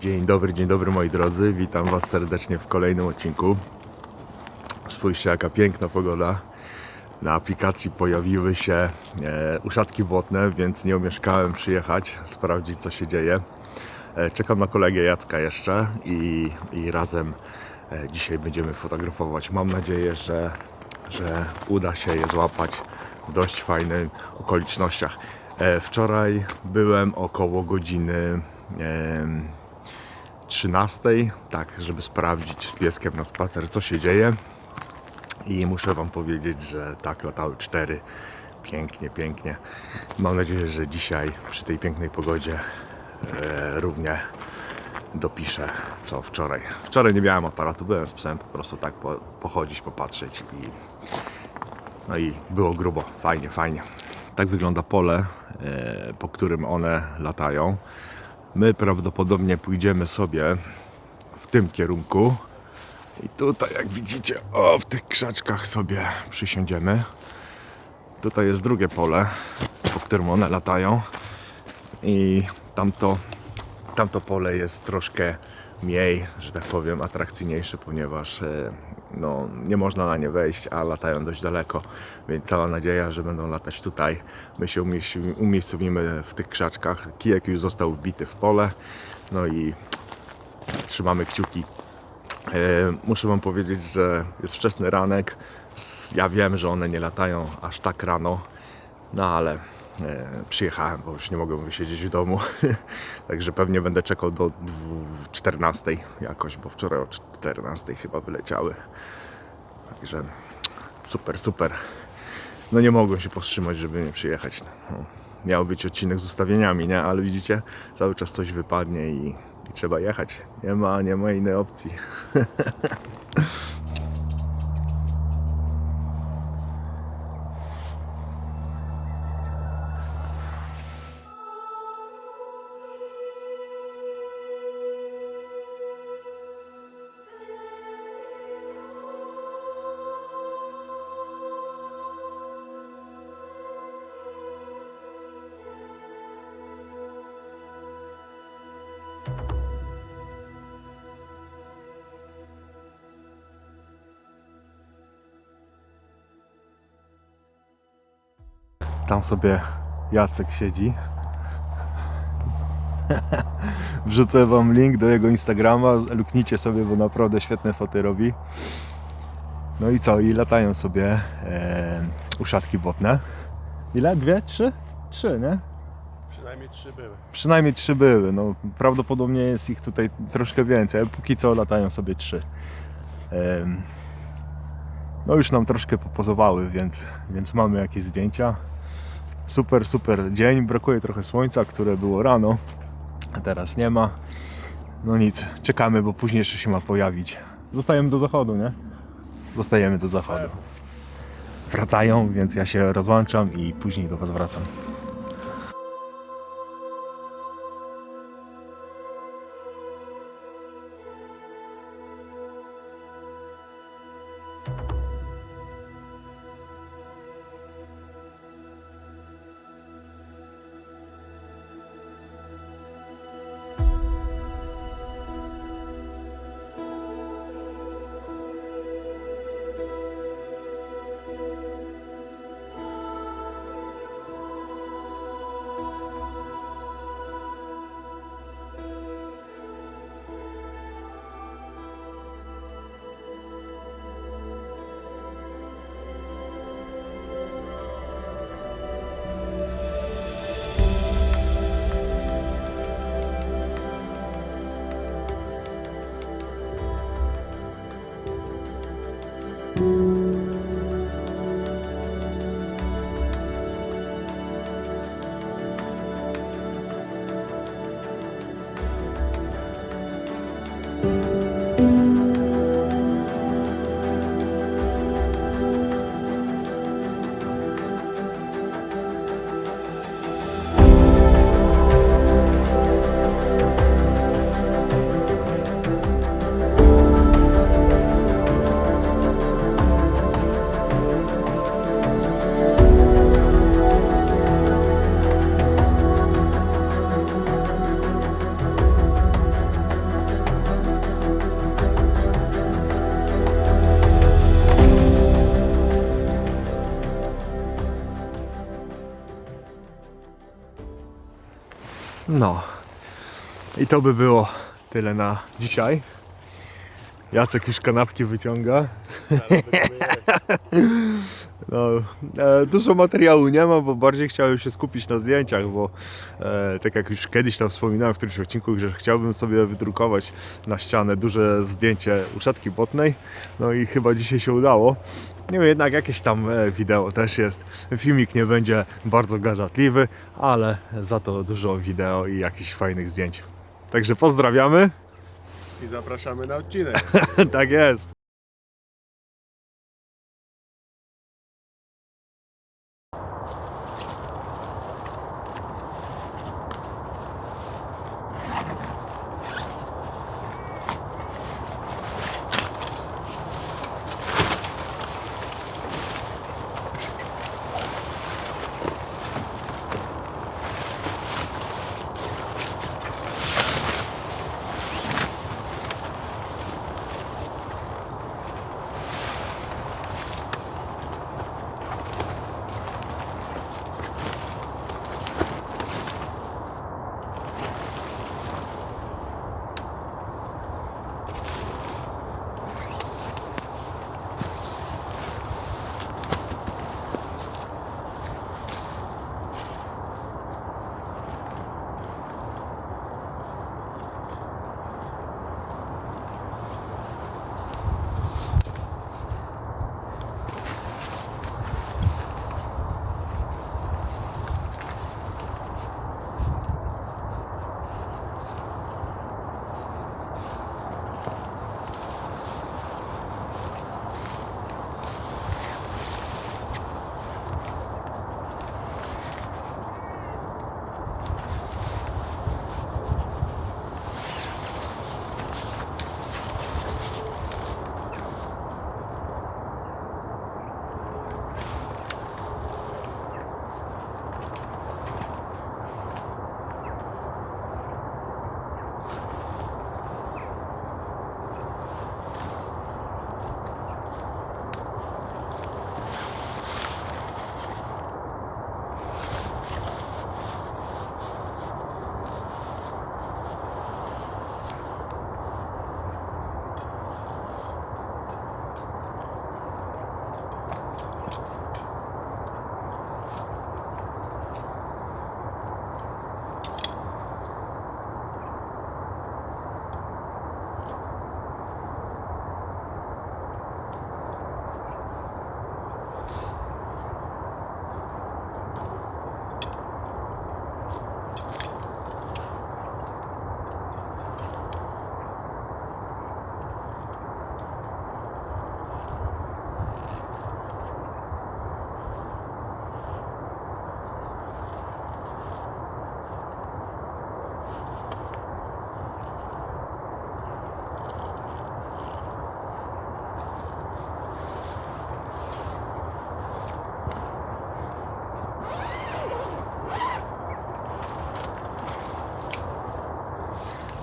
Dzień dobry, dzień dobry moi drodzy. Witam Was serdecznie w kolejnym odcinku. Spójrzcie, jaka piękna pogoda. Na aplikacji pojawiły się e, uszatki błotne, więc nie omieszkałem przyjechać, sprawdzić co się dzieje. E, czekam na kolegę Jacka jeszcze i, i razem e, dzisiaj będziemy fotografować. Mam nadzieję, że, że uda się je złapać w dość fajnych okolicznościach. E, wczoraj byłem około godziny em, 13, tak, żeby sprawdzić z pieskiem na spacer, co się dzieje. I muszę Wam powiedzieć, że tak, latały cztery. Pięknie, pięknie. Mam nadzieję, że dzisiaj przy tej pięknej pogodzie e, równie dopiszę co wczoraj. Wczoraj nie miałem aparatu, byłem z psem po prostu tak po, pochodzić, popatrzeć i no i było grubo, fajnie, fajnie. Tak wygląda pole, e, po którym one latają. My prawdopodobnie pójdziemy sobie w tym kierunku. I tutaj, jak widzicie, o, w tych krzaczkach sobie przysiądziemy. Tutaj jest drugie pole, po którym one latają. I tamto, tamto pole jest troszkę mniej, że tak powiem, atrakcyjniejsze, ponieważ e, no, nie można na nie wejść, a latają dość daleko. Więc cała nadzieja, że będą latać tutaj. My się umiejscowimy w tych krzaczkach. Kijek już został wbity w pole. No i trzymamy kciuki. E, muszę Wam powiedzieć, że jest wczesny ranek. Ja wiem, że one nie latają aż tak rano, no ale przyjechałem, bo już nie mogłem wysiedzieć w domu. Także pewnie będę czekał do dwu- 14 jakoś, bo wczoraj o 14 chyba wyleciały. Także super, super. No nie mogłem się powstrzymać, żeby nie przyjechać. No, miał być odcinek z ustawieniami, nie? Ale widzicie, cały czas coś wypadnie i, i trzeba jechać. Nie ma, nie ma innej opcji. Tam sobie Jacek siedzi. Wrzucę wam link do jego Instagrama, luknijcie sobie, bo naprawdę świetne foty robi. No i co? I latają sobie e, uszatki błotne. Ile? Dwie? Trzy? Trzy, nie? Przynajmniej trzy były. Przynajmniej trzy były. No, prawdopodobnie jest ich tutaj troszkę więcej, ale póki co latają sobie trzy. Em, No już nam troszkę popozowały, więc, więc mamy jakieś zdjęcia. Super, super dzień. Brakuje trochę słońca, które było rano, a teraz nie ma. No nic, czekamy, bo później jeszcze się ma pojawić. Zostajemy do zachodu, nie? Zostajemy do zachodu. Wracają, więc ja się rozłączam i później do Was wracam. To by było tyle na dzisiaj. Jacek już kanapki wyciąga. No, e, dużo materiału nie ma, bo bardziej chciałem się skupić na zdjęciach, bo e, tak jak już kiedyś tam wspominałem w którymś odcinku, że chciałbym sobie wydrukować na ścianę duże zdjęcie uszatki błotnej. No i chyba dzisiaj się udało. Nie wiem, jednak jakieś tam e, wideo też jest. Filmik nie będzie bardzo gadatliwy, ale za to dużo wideo i jakichś fajnych zdjęć. Także pozdrawiamy. I zapraszamy na odcinek. tak jest.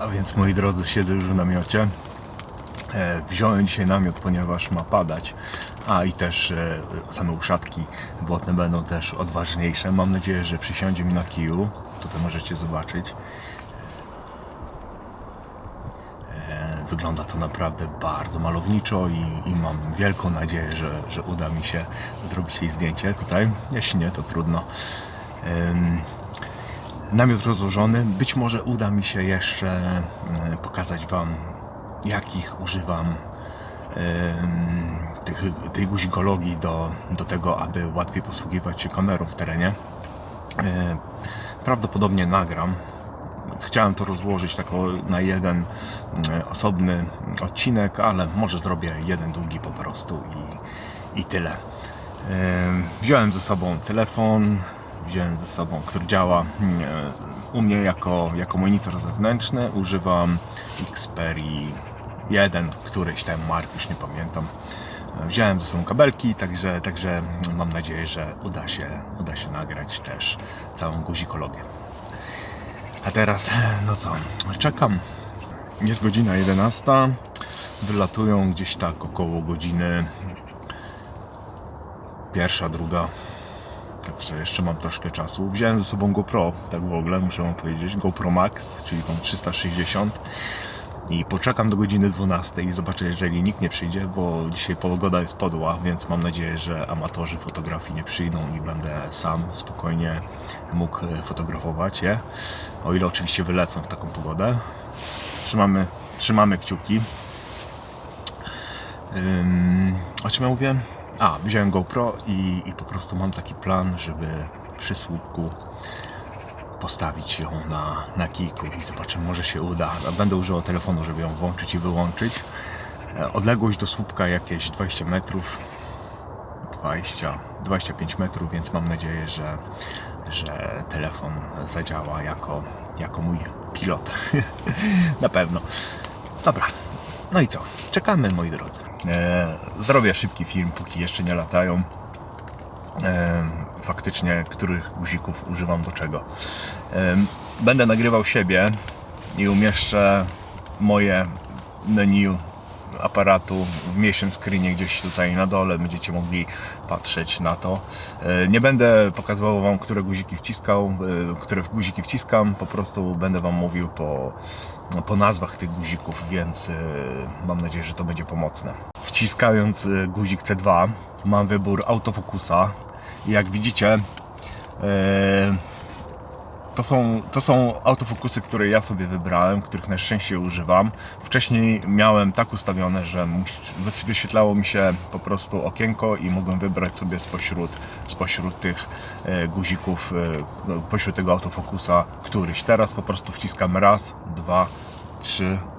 A więc moi drodzy, siedzę już w namiocie. E, Wziąłem dzisiaj namiot, ponieważ ma padać, a i też e, same uszatki błotne będą też odważniejsze. Mam nadzieję, że przysiądzie mi na kiju. Tutaj możecie zobaczyć. E, Wygląda to naprawdę bardzo malowniczo i, i mam wielką nadzieję, że, że uda mi się zrobić jej zdjęcie tutaj. Jeśli nie, to trudno. Namiot rozłożony. Być może uda mi się jeszcze e, pokazać Wam, jakich używam tych, tej guzikologii do, do tego, aby łatwiej posługiwać się kamerą w terenie. E, Prawdopodobnie nagram. Chciałem to rozłożyć tak o- na jeden e, osobny odcinek, ale może zrobię jeden długi po prostu i, i tyle. Em, Wziąłem ze sobą telefon, wziąłem ze sobą, który działa mm, u mnie jako, jako monitor zewnętrzny. Używam Xperia 1, któryś tam mark, już nie pamiętam. Wziąłem ze sobą kabelki, także, także mam nadzieję, że uda się, uda się nagrać też całą guzikologię. A teraz, no co, czekam. Jest godzina 11. Wylatują gdzieś tak około godziny pierwsza, druga. Także jeszcze mam troszkę czasu. Wziąłem ze sobą GoPro, tak w ogóle muszę wam powiedzieć, GoPro Max, czyli tą 360 i poczekam do godziny 12 i zobaczę, jeżeli nikt nie przyjdzie, bo dzisiaj pogoda jest podła, więc mam nadzieję, że amatorzy fotografii nie przyjdą i będę sam spokojnie mógł fotografować je. O ile oczywiście wylecą w taką pogodę. Trzymamy, trzymamy kciuki. Ym, o czym ja mówię? A, wziąłem GoPro i, i po prostu mam taki plan, żeby przy słupku postawić ją na, na kijku i zobaczymy, może się uda. Będę używał telefonu, żeby ją włączyć i wyłączyć. E, Odległość do słupka jakieś 20 metrów, 20, 25 metrów, więc mam nadzieję, że, że telefon zadziała jako, jako mój pilot. na pewno. Dobra, no i co? Czekamy, moi drodzy. E, zrobię szybki film, póki jeszcze nie latają e, faktycznie, których guzików używam do czego. E, Będę nagrywał siebie i umieszczę moje menu aparatu w mission screenie gdzieś tutaj na dole. Będziecie mogli patrzeć na to. E, Nie będę pokazywał Wam, które guziki wciskał, e, które guziki wciskam. Po prostu będę Wam mówił po, po nazwach tych guzików, więc e, mam nadzieję, że to będzie pomocne. Wciskając guzik C2 mam wybór autofokusa. I jak widzicie, e, to są, to są autofokusy, które ja sobie wybrałem, których najczęściej używam. Wcześniej miałem tak ustawione, że wyświetlało mi się po prostu okienko i mogłem wybrać sobie spośród, spośród tych e, guzików, e, no, pośród tego autofokusa któryś. Teraz po prostu wciskam raz, dwa,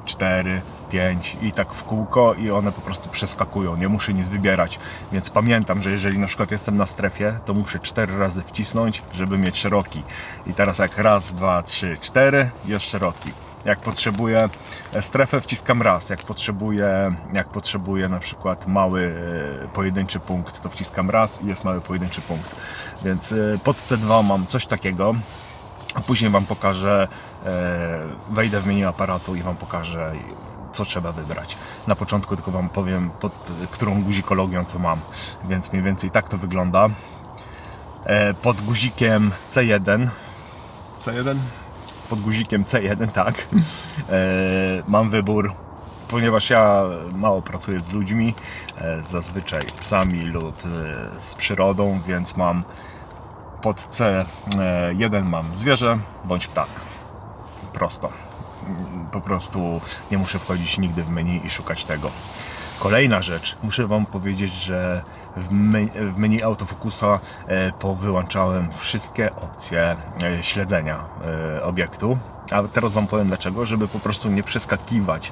cztery, pięć i tak w kółko i one po prostu przeskakują, nie muszę nic wybierać. Więc pamiętam, że jeżeli na przykład jestem na strefie, to muszę cztery razy wcisnąć, żeby mieć szeroki. I teraz jak raz, dwa, trzy, cztery, jest szeroki. Jak potrzebuję strefę, wciskam raz. Jak potrzebuję, jak potrzebuję na przykład mały e, pojedynczy punkt, to wciskam raz i jest mały pojedynczy punkt. Więc e, pod C2 mam coś takiego. A później Wam pokażę, e, wejdę w menu aparatu i Wam pokażę, co trzeba wybrać. Na początku tylko Wam powiem, pod którą guzikologią co mam, więc mniej więcej tak to wygląda. E, Pod guzikiem C1, C1? Pod guzikiem C1, tak. E, Mam wybór, ponieważ ja mało pracuję z ludźmi, zazwyczaj z psami lub z przyrodą, więc mam pod C1 mam zwierzę bądź ptak. Prosto. Po prostu nie muszę wchodzić nigdy w menu i szukać tego. Kolejna rzecz, muszę Wam powiedzieć, że w menu, autofokusa e, powyłączałem wszystkie opcje e, śledzenia e, obiektu. A teraz Wam powiem dlaczego, żeby po prostu nie przeskakiwać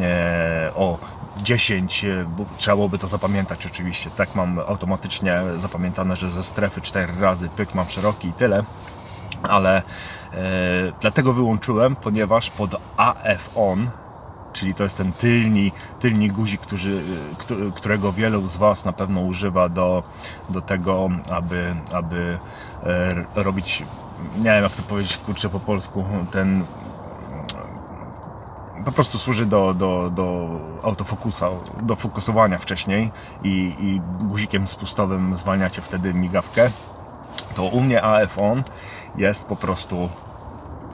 e, o 10, e, bo trzeba byłoby to zapamiętać oczywiście. Tak mam automatycznie zapamiętane, że ze strefy 4 razy pyk mam szeroki i tyle. Ale e, dlatego wyłączyłem, ponieważ pod AF on, czyli to jest ten tylni, tylni guzik, który, któ- którego wielu z Was na pewno używa do, do tego, aby, aby e, robić, nie wiem jak to powiedzieć kurczę po polsku, ten po prostu służy do, do, do autofokusa, do fokusowania wcześniej i, i guzikiem spustowym zwalniacie wtedy migawkę, to u mnie AF on jest po prostu,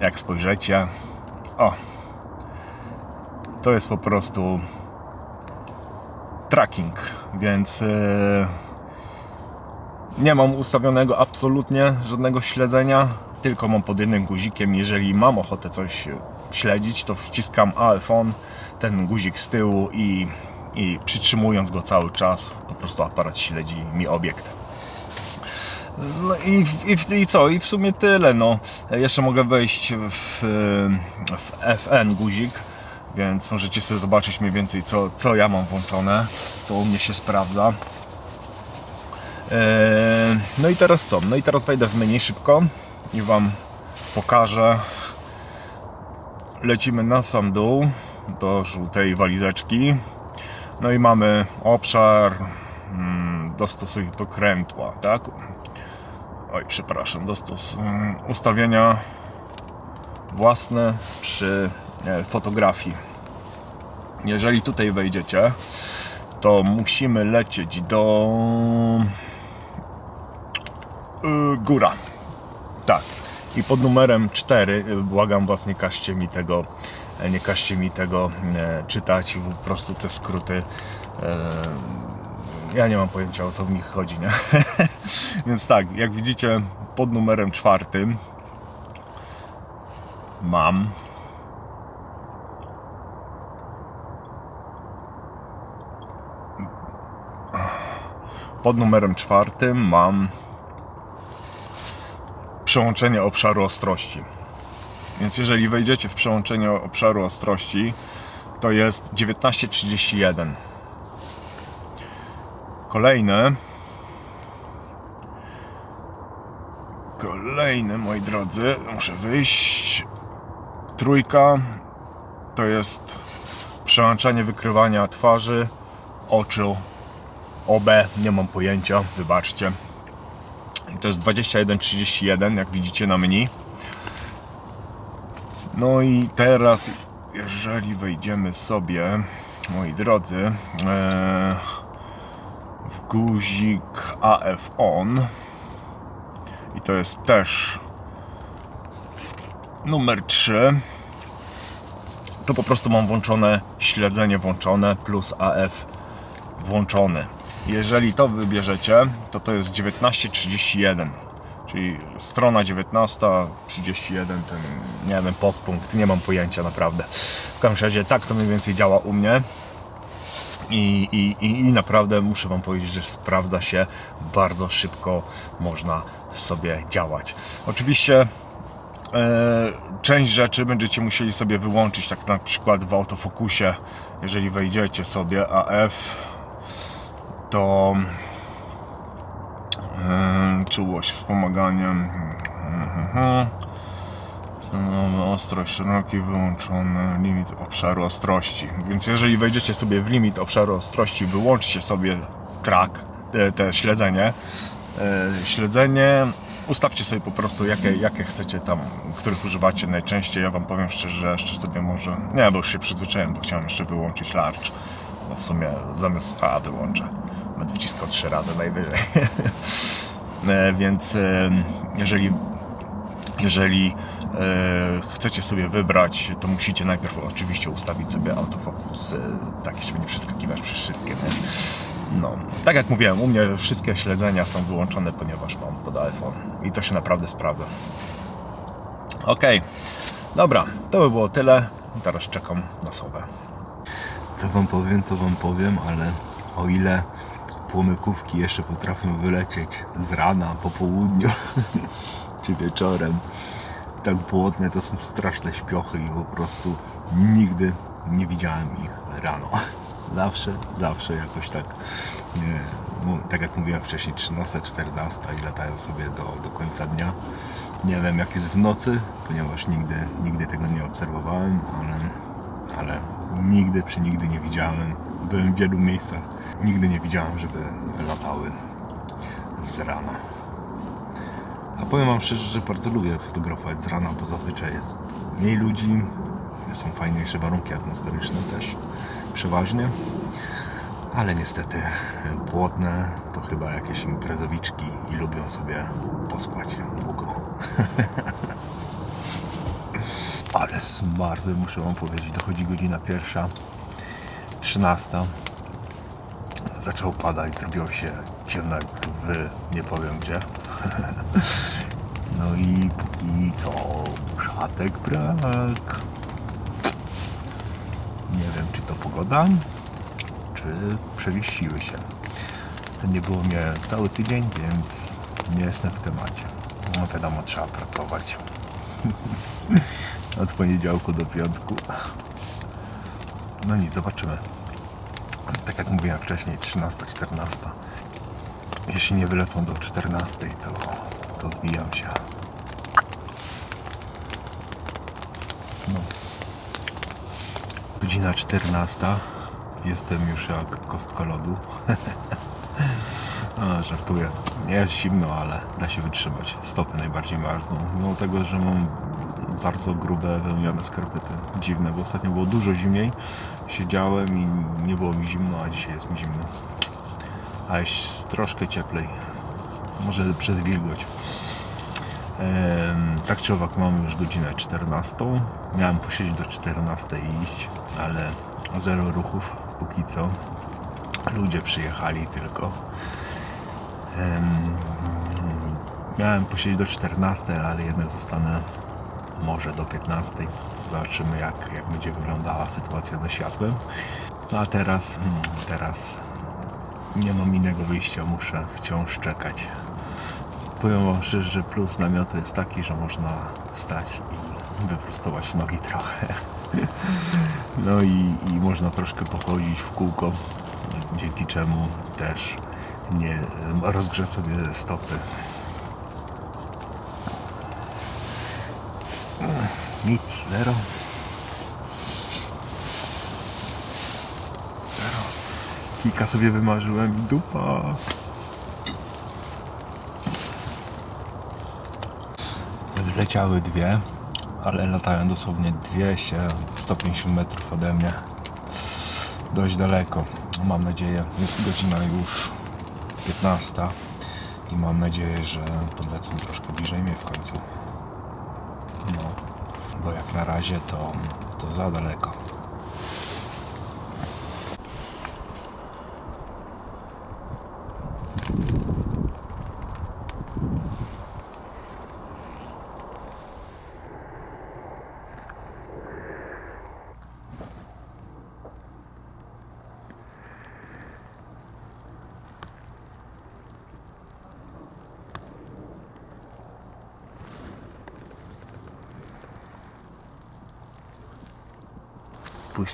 jak spojrzycie, o, to jest po prostu tracking, więc yy, nie mam ustawionego absolutnie żadnego śledzenia, tylko mam pod jednym guzikiem. Jeżeli mam ochotę coś śledzić, to wciskam AF on, ten guzik z tyłu i, i przytrzymując go cały czas, po prostu aparat śledzi mi obiekt. No i, i, i co? I w sumie tyle. No. Jeszcze mogę wejść w, w FN guzik, więc możecie sobie zobaczyć mniej więcej co, co ja mam włączone, co u mnie się sprawdza. Eee, No i teraz co? No i teraz wejdę w menu szybko i Wam pokażę. Lecimy na sam dół do żółtej walizeczki. No i mamy obszar mm, dostosuj pokrętła, tak? Oj, przepraszam, dostos mm, ustawienia własne przy e, fotografii. Jeżeli tutaj wejdziecie, to musimy lecieć do Yy, góra. Tak. I pod numerem 4, yy, błagam was, nie każcie mi tego, e, nie każcie mi tego e, czytać, po prostu te skróty. Ja nie mam pojęcia o co w nich chodzi, nie? Więc tak, jak widzicie, pod numerem czwartym mam pod numerem czwartym mam przełączenie obszaru ostrości. Więc jeżeli wejdziecie w przełączenie obszaru ostrości, to jest 1931. Kolejne. Kolejne, moi drodzy, muszę wyjść. Trójka to jest przełączenie wykrywania twarzy, oczu, OB, nie mam pojęcia, wybaczcie. To jest 2131, jak widzicie na menu. No i teraz, jeżeli wejdziemy sobie, moi drodzy, e, w guzik AF ON i to jest też numer 3 to po prostu mam włączone śledzenie włączone plus AF włączony. Jeżeli to wybierzecie, to to jest 1931, czyli strona 1931, ten nie wiem, podpunkt, nie mam pojęcia naprawdę. W każdym razie tak to mniej więcej działa u mnie. I, i, i, I naprawdę muszę Wam powiedzieć, że sprawdza się bardzo szybko, można sobie działać. Oczywiście e, część rzeczy będziecie musieli sobie wyłączyć, tak na przykład w autofokusie, jeżeli wejdziecie sobie AF, to czułość, wspomaganie. Mhm. Stanowy ostrość, szeroki, wyłączony limit obszaru ostrości. Więc jeżeli wejdziecie sobie w limit obszaru ostrości, wyłączcie sobie track, te, te śledzenie. E, śledzenie, ustawcie sobie po prostu jakie, jakie chcecie tam, których używacie najczęściej. Ja wam powiem szczerze, że jeszcze sobie może, nie, bo już się przyzwyczaiłem, bo chciałem jeszcze wyłączyć large. Bo w sumie zamiast A wyłączę. Będę wciskał trzy razy najwyżej. E, Więc jeżeli jeżeli e, chcecie sobie wybrać, to musicie najpierw oczywiście ustawić sobie autofokus, e, tak żeby nie przeskakiwać przez wszystkie. No, tak jak mówiłem, u mnie wszystkie śledzenia są wyłączone, ponieważ mam pod iPhone i to się naprawdę sprawdza. Ok, dobra, to by było tyle. Teraz czekam na słowę. Co wam powiem, to wam powiem, ale o ile płomykówki jeszcze potrafią wylecieć z rana, po południu czy wieczorem, tak błotne to są straszne śpiochy i po prostu nigdy nie widziałem ich rano. Zawsze, zawsze jakoś tak, nie, tak jak mówiłem wcześniej, 13, 14 i latają sobie do, do końca dnia. Nie wiem jak jest w nocy, ponieważ nigdy, nigdy tego nie obserwowałem, ale ale nigdy przy nigdy nie widziałem. Byłem w wielu miejscach, nigdy nie widziałem, żeby latały z rana. A powiem Wam szczerze, że bardzo lubię fotografować z rana, bo zazwyczaj jest mniej ludzi, są fajniejsze warunki atmosferyczne też, przeważnie. Ale niestety płotne to chyba jakieś imprezowiczki i lubią sobie pospać długo. Ale smarzły, muszę wam powiedzieć, dochodzi godzina pierwsza, trzynasta. Zaczęło padać, zrobiło się ciemno jak nie powiem gdzie. No i póki co szatek brak. Nie wiem, czy to pogoda, czy przewieściły się. Nie było mnie cały tydzień, więc nie jestem w temacie. No wiadomo, trzeba pracować od poniedziałku do piątku. No nic, zobaczymy. Tak jak mówiłem wcześniej, 13-14. Jeśli nie wylecą do 14, to, to zwijam się. No. Godzina 14. Jestem już jak kostka lodu. A, żartuję. Nie jest zimno, ale da się wytrzymać. Stopy najbardziej marzną. Mimo tego, że mam bardzo grube wełniane skarpety. Dziwne, bo ostatnio było dużo zimniej. Siedziałem i nie było mi zimno, a dzisiaj jest mi zimno. A jest troszkę cieplej. może przez wilgoć. Tak czy owak mamy już godzinę 14. Miałem posiedzieć do 14 i iść, ale zero ruchów póki co. Ludzie przyjechali tylko. Em, miałem posiedzieć do 14, ale jednak zostanę może do 15. Zobaczymy jak, jak będzie wyglądała sytuacja ze światłem. No a teraz, hmm, teraz nie mam innego wyjścia, muszę wciąż czekać. Powiem wam szczerze, że plus namiotu jest taki, że można wstać i wyprostować nogi trochę. No i, i można troszkę pochodzić w kółko, dzięki czemu też nie rozgrzać sobie stopy. Nic, zero. Zero. Kika sobie wymarzyłem i dupa. Leciały dwie, ale latają dosłownie 200-150 metrów ode mnie. Dość daleko. Mam nadzieję, jest godzina już 15 i mam nadzieję, że podlecą troszkę bliżej mnie w końcu. No, bo jak na razie to, to za daleko.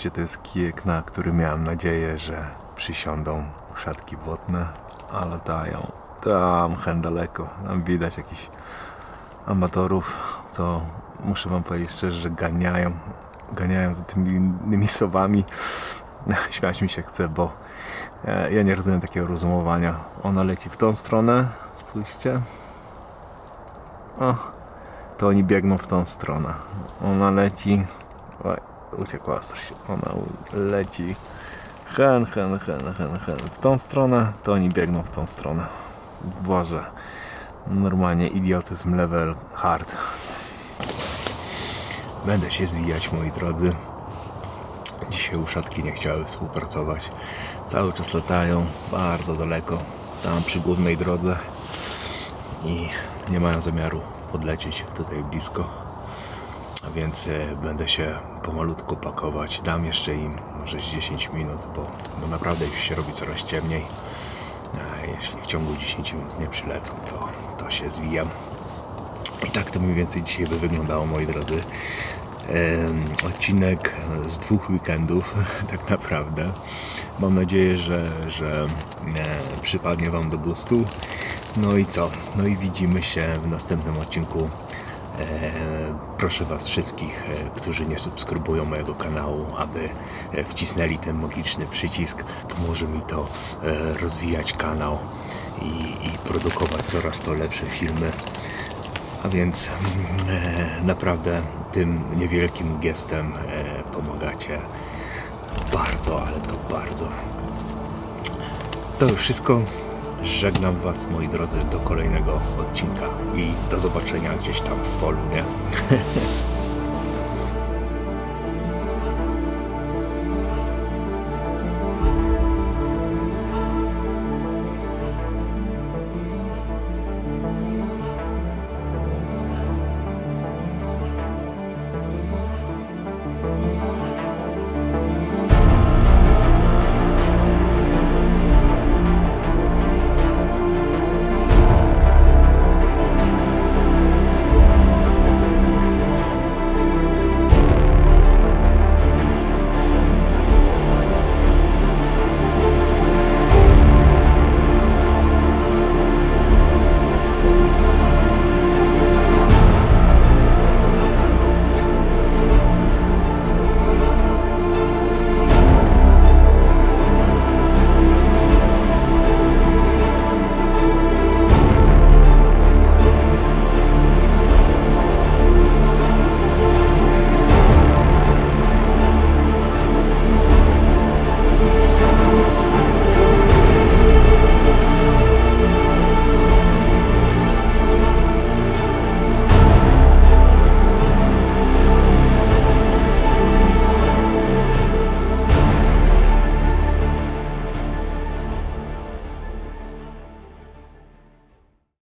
Spójrzcie, to jest kijek, na który miałem nadzieję, że przysiądą szatki wodne, a latają tam hen daleko. Tam widać jakichś amatorów, to muszę wam powiedzieć szczerze, że ganiają, ganiają za tymi innymi sowami. Śmiać mi się chce, bo e, ja nie rozumiem takiego rozumowania. Ona leci w tą stronę, spójrzcie. O, to oni biegną w tą stronę. Ona leci. Oj, uciekła ostrość. Ona leci. Hen, hen, hen, hen, hen. W tą stronę, to oni biegną w tą stronę. Boże. Normalnie idiotyzm level hard. Będę się zwijać, moi drodzy. Dzisiaj uszatki nie chciały współpracować. Cały czas latają bardzo daleko, tam przy głównej drodze i nie mają zamiaru podlecieć tutaj blisko. Więc e, będę się pomalutku pakować. Dam jeszcze im może z 10 minut, bo, bo naprawdę już się robi coraz ciemniej. Jeśli w ciągu 10 minut nie przylecą, to, to się zwijam. I tak to mniej więcej dzisiaj by wyglądało, moi drodzy. Odcinek z dwóch weekendów, tak naprawdę. Mam nadzieję, że, że e, przypadnie Wam do gustu. No i co? No i widzimy się w następnym odcinku. E, proszę Was wszystkich, e, którzy nie subskrybują mojego kanału, aby e, wcisnęli ten magiczny przycisk. Pomoże mi to rozwijać kanał i, i produkować coraz to lepsze filmy. A więc mm, naprawdę tym niewielkim gestem pomagacie bardzo, ale to bardzo. To już wszystko. Żegnam Was, moi drodzy, do kolejnego odcinka i do zobaczenia gdzieś tam w polu, nie?